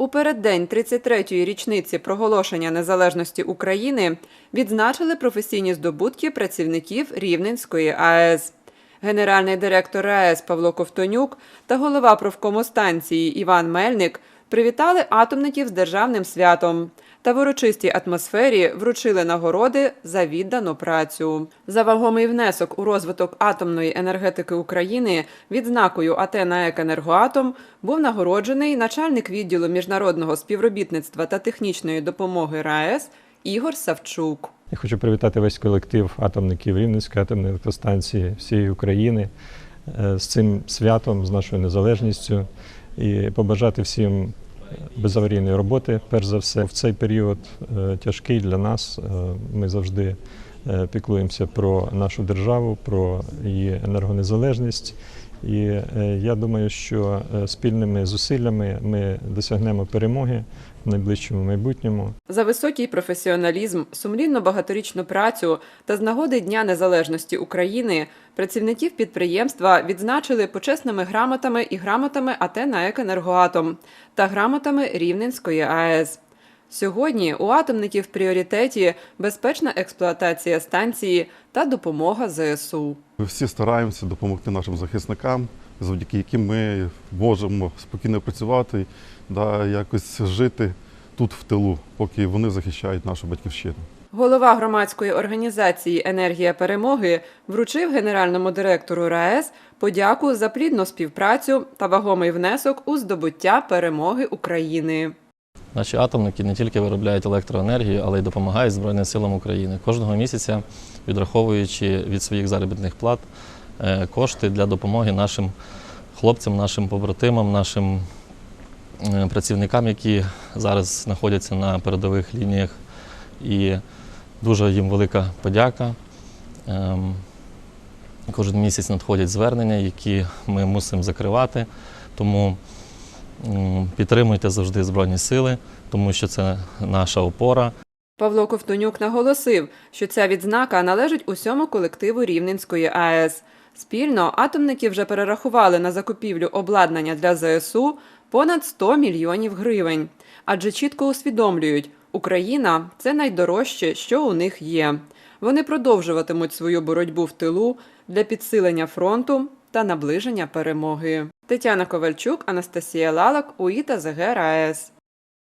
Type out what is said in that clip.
У переддень 33-ї річниці проголошення незалежності України відзначили професійні здобутки працівників Рівненської АЕС. Генеральний директор АЕС Павло Ковтонюк та голова профкому станції Іван Мельник привітали атомників з державним святом та в урочистій атмосфері вручили нагороди за віддану працю. За вагомий внесок у розвиток атомної енергетики України відзнакою АТ «НАЕК Енергоатом був нагороджений начальник відділу міжнародного співробітництва та технічної допомоги РаЕС Ігор Савчук. Я хочу привітати весь колектив атомників Рівненської атомної електростанції всієї України е, з цим святом, з нашою незалежністю і побажати всім безаварійної роботи. Перш за все, в цей період е, тяжкий для нас. е, Ми завжди е, піклуємося про нашу державу, про її енергонезалежність. І е, я думаю, що е, спільними зусиллями ми досягнемо перемоги в найближчому майбутньому. За високий професіоналізм, сумлінну багаторічну працю та з нагоди Дня Незалежності України працівників підприємства відзначили почесними грамотами і грамотами АТ «НАЕК Енергоатом та грамотами Рівненської АЕС. Сьогодні у атомників в пріоритеті безпечна експлуатація станції та допомога ЗСУ. Ми всі стараємося допомогти нашим захисникам, завдяки яким ми можемо спокійно працювати, да, якось жити тут в тилу, поки вони захищають нашу батьківщину. Голова громадської організації Енергія перемоги вручив генеральному директору РаЕС подяку за плідну співпрацю та вагомий внесок у здобуття перемоги України. Наші атомники не тільки виробляють електроенергію, але й допомагають Збройним силам України кожного місяця, відраховуючи від своїх заробітних плат е, кошти для допомоги нашим хлопцям, нашим побратимам, нашим е, працівникам, які зараз знаходяться на передових лініях. І дуже їм велика подяка. Ем, Кожен місяць надходять звернення, які ми мусимо закривати. Тому Підтримуйте завжди Збройні Сили, тому що це наша опора. Павло Ковтонюк наголосив, що ця відзнака належить усьому колективу Рівненської АЕС. Спільно атомники вже перерахували на закупівлю обладнання для ЗСУ понад 100 мільйонів гривень, адже чітко усвідомлюють, Україна це найдорожче, що у них є. Вони продовжуватимуть свою боротьбу в тилу для підсилення фронту та наближення перемоги. Тетяна Ковальчук, Анастасія Лалак, УІТА ЗГ РаЕС.